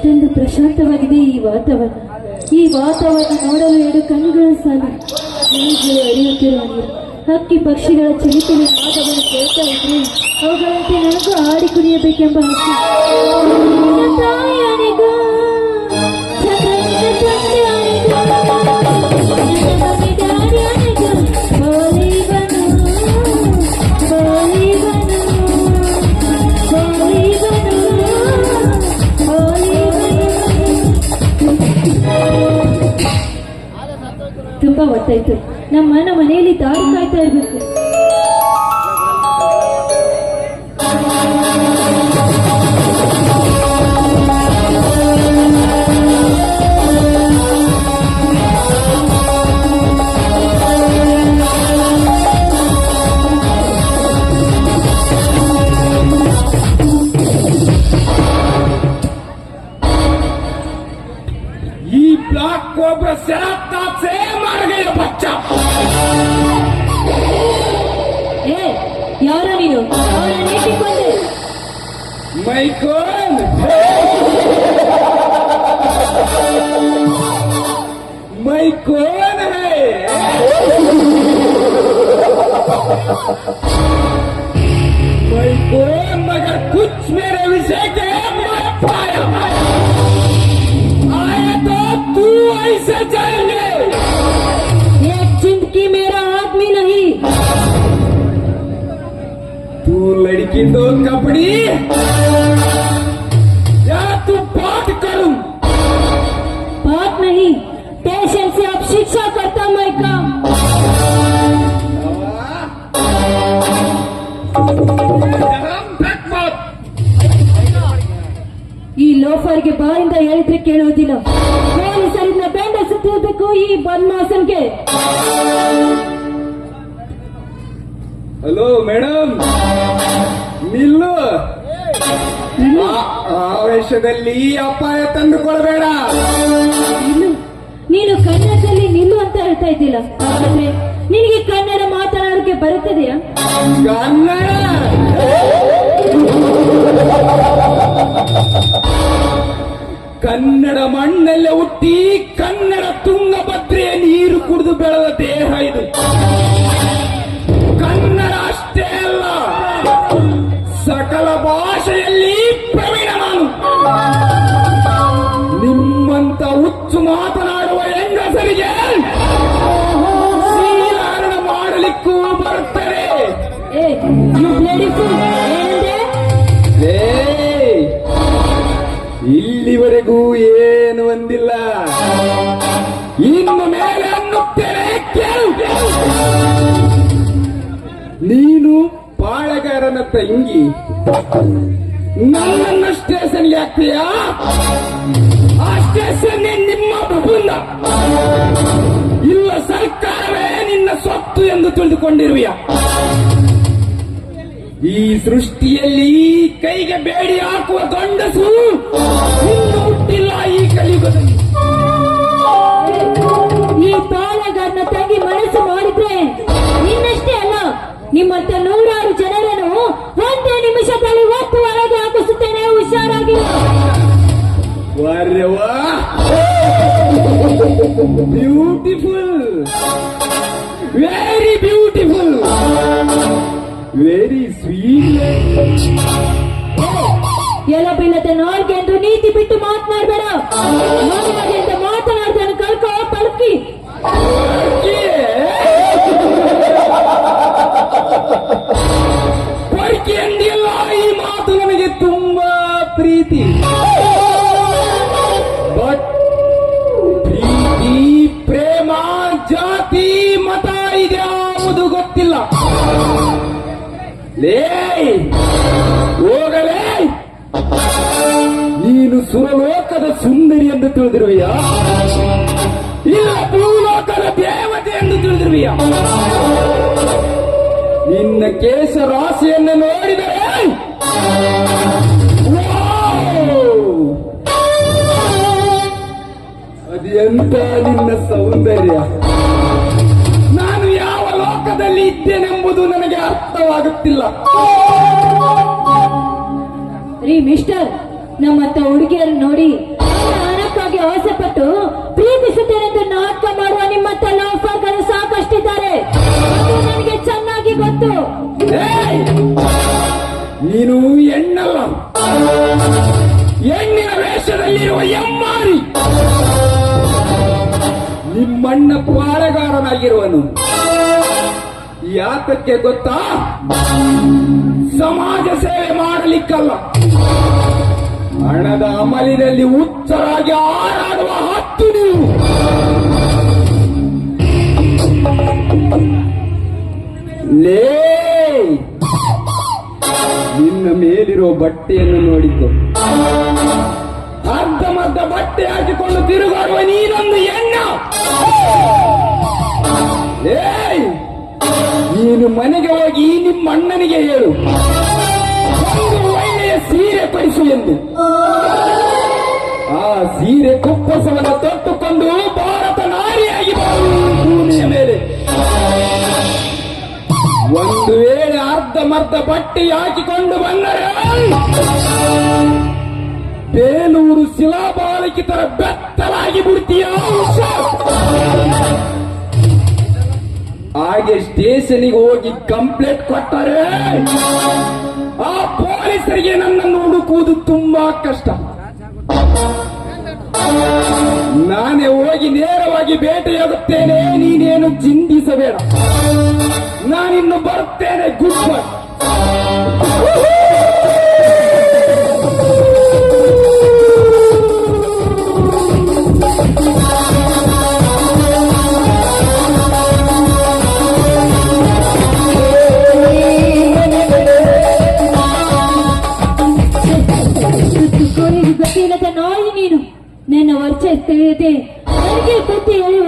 ಎಷ್ಟೊಂದು ಪ್ರಶಾಂತವಾಗಿದೆ ಈ ವಾತಾವರಣ. ಈ ವಾತಾವರಣ ನೋಡಲು ಎರಡು ಕಣ್ಣುಗಳ ಸಾಲ. ಅರಿಯುತ್ತಿರುವ ನೀರು. ಹಕ್ಕಿ ಪಕ್ಷಿಗಳ ಚಿಲಿಪಿಲಿ ಮಾತವನ್ನು ಕೇಳ್ತಾ ಇದ್ರೆ ಅವುಗಳಂತೆ ನನಗೂ ಆಡಿ ಕುಡಿಯಬೇಕೆಂಬ ಆಸೆ ತುಂಬಾ ಹೊತ್ತಾಯ್ತು. ನಮ್ಮ ನಮ್ಮ ಮನೆಯಲ್ಲಿ ದಾರಿ ಕಾಯ್ತಾ ಇರ್ಬೇಕು. ಯಾರ ನೀನು. ಮೈಕೋನ್ ಮೈಕೋನ್ मैं लड़की तो कपड़ी या तू बात करूं बात नहीं पेशेंट से अब शिक्षा करता मैं काम ಈ ಲೋಫರ್ಗೆ ಬಾಯಿಂದ ಹೇಳಿದ್ರೆ ಕೇಳೋದಿಲ್ಲ ಪೊಲೀಸರಿಂದ ಬೆಂಡ ಸುತ್ತಿರ್ಬೇಕು ಈ ಬದ್ಮಾಸನ್ಗೆ ಹಲೋ ಮೇಡಮ್ ನಿಲ್ಲು. ಆ- ಆವೇಶದಲ್ಲಿ ಅಪಾಯ ತಂದುಕೊಳ್ಬೇಡ. ನೀನು ಕನ್ನಡದಲ್ಲಿ ನಿಲ್ಲು ಅಂತ ಹೇಳ್ತಾ ಇದ್ದಿಲ್ಲ ಹಾಗಾದ್ರೆ ನಿನಗೆ ಕನ್ನಡ ಮಾತನಾಡೋಕೆ ಬರುತ್ತದೆಯಾ? ಕನ್ನಡ. ಕನ್ನಡ ಮಣ್ಣಲ್ಲೇ ಹುಟ್ಟಿ ಕನ್ನಡ ತುಂಗಭದ್ರೆಯ ನೀರು ಕುಡಿದು ಬೆಳೆದ ದೇಹ ಇದು. ಇಲ್ಲಿವರೆಗೂ ಏನು ಒಂದಿಲ್ಲ ಇನ್ನು ಮೇಲೆ ಅನ್ನುತ್ತೇನೆ ನೀನು ಪಾಳೆಗಾರನ ತಂಗಿ ನನ್ನ ಸ್ಟೇಷನ್ ಹಾಕ್ತೀಯಾ? ಆ ಸ್ಟೇಷನ್ ನಿಮ್ಮ ಪ್ರಬಂಧ ಇಲ್ಲ ಸರ್ಕಾರವೇ ನಿನ್ನ ಸ್ವತ್ತು ಎಂದು ತಿಳಿದುಕೊಂಡಿರುವೆಯಾ? ಈ ಸೃಷ್ಟಿಯಲ್ಲಿ ಕೈಗೆ ಬೇಡಿ ಹಾಕುವ ಗಂಡಸು ಇನ್ನು ಹುಟ್ಟಿಲ್ಲ ಈ ಕಲಿಯುಗದಲ್ಲಿ. ಈ ಪಾಲಗಾರನ ತಂಗಿ ಮನಸ್ಸು ಮಾಡಿದ್ರೆ ನಿನ್ನಷ್ಟೇ ಅಲ್ಲ ನಿಮ್ಮಂತ ನೂರಾರು ಜನರನ್ನು ಒಂದೇ ನಿಮಿಷದಲ್ಲಿ ಒತ್ತು ಒಳಗೆ ಹಾಕಿಸುತ್ತೇನೆ ಹುಷಾರಾಗಿ ವಾರ್ಯವಾ ಬೀಳದ ನಾಲ್ಗೆ ನೀತಿ ಬಿಟ್ಟು ಮಾತನಾಡಬೇಡ. ಮಗನಿಂದ ಮಾತನಾಡ್ತಾನೆ ಕಲ್ಕೋ ಪಲ್ಕಿ. ಪೊರ್ಕಿ ಎಂದಿಲ್ಲ, ಈ ಮಾತು ನನಗೆ ತುಂಬಾ ಪ್ರೀತಿ. ಬಟ್ ಪ್ರೀತಿ, ಪ್ರೇಮ, ಜಾತಿ, ಮತ ಇದ್ಯಾವುದು ಗೊತ್ತಿಲ್ಲ. ಲೇ, ಹೋಗಲೇ. ನೀನು ಸುರಲೋಕದ ಸುಂದರಿ ಎಂದು ತಿಳಿದಿರುವೆಯ? ಇಲ್ಲ, ಭೂಲೋಕದ ದೇವತೆ ಎಂದು ತಿಳಿದಿರುವೆಯ? ನಿನ್ನ ಕೇಶ ರಾಶಿಯನ್ನು ನೋಡಿದರೆ! ಅದೆಂತ ನಿನ್ನ ಸೌಂದರ್ಯ? ನಾನು ಯಾವ ಲೋಕದಲ್ಲಿ ಇದ್ದೇನೆಂಬುದು ನನಗೆ ಅರ್ಥವಾಗುತ್ತಿಲ್ಲ. ಈ ಮಿಸ್ಟರ್ ನಮ್ಮಂತ ಹುಡುಗಿಯರು ನೋಡಿ ಹಣಕ್ಕಾಗಿ ಆಸೆಪಟ್ಟು ಪ್ರೀತಿಸುತ್ತೇನೆಂದು ನಾಟಕ ಮಾಡುವ ನಿಮ್ಮ ಲೋಫರ್ಗಳು ಸಾಕಷ್ಟಿದ್ದಾರೆ. ನನಗೆ ಚೆನ್ನಾಗಿ ಗೊತ್ತು. ನೀನು ಹೆಣ್ಣಲ್ಲ. ಹೆಣ್ಣಿನ ವೇಷದಲ್ಲಿರುವ ಎಮ್ಮಾರಿ. ನಿಮ್ಮಣ್ಣ ಪಾಳೆಗಾರನಾಗಿರುವನು ಯಾತಕ್ಕೆ ಗೊತ್ತಾ? ಸಮಾಜ ಸೇವೆ ಮಾಡಲಿಕ್ಕಲ್ಲ. ಹಣದ ಅಮಲಿನಲ್ಲಿ ಹುಚ್ಚರಾಗಿ ಹಾರಾಡುವ ಹತ್ತು ನೀವು. ಲೇ! ನಿನ್ನ ಮೇಲಿರೋ ಬಟ್ಟೆಯನ್ನು ನೋಡಿದ್ದು ಅರ್ಧಮರ್ಧ ಬಟ್ಟೆ ಹಾಕಿಕೊಂಡು ತಿರುಗಾಡುವ ನೀನೊಂದು ಎಣ್ಣ ನೀನು ಮನೆಗೆ ಹೋಗಿ ನಿಮ್ಮ ಅಣ್ಣನಿಗೆ ಹೇಳು. ಒಳ್ಳೆಯ ಸೀರೆ ಕೊಡಿಸು ಎಂದು. ಆ ಸೀರೆ ಕುಪ್ಪಸವನ್ನು ತೊಟ್ಟುಕೊಂಡು ಭಾರತ ನಾರಿಯಾಗಿ ಭೂಮಿಯ ಮೇಲೆ. ಒಂದು ವೇಳೆ ಅರ್ಧಮರ್ಧ ಬಟ್ಟೆ ಹಾಕಿಕೊಂಡು ಬಂದರೆ ಬೇಲೂರು ಶಿಲಾಬಾಲಕಿತರ ಬೆತ್ತಲಾಗಿ ಬಿಡ್ತೀಯ? ಹಾಗೆ ಸ್ಟೇಷನ್ಗೆ ಹೋಗಿ ಕಂಪ್ಲೇಂಟ್ ಕೊಟ್ಟರೆ. ಆ ಪೊಲೀಸರಿಗೆ ನನ್ನನ್ನು ಹುಡುಕುವುದು ತುಂಬಾ ಕಷ್ಟ. ನಾನೇ ಹೋಗಿ ನೇರವಾಗಿ ಭೇಟಿಯಾಗುತ್ತೇನೆ ನೀನೇನು ಚಿಂತಿಸಬೇಡ. ನಾನಿನ್ನು ಬರುತ್ತೇನೆ, ಗುಡ್ ನನ್ನ ವರ್ಚ ತಿಳಿಯದೆ ನನಗೆ ಬುದ್ಧಿ ಹೇಳಿ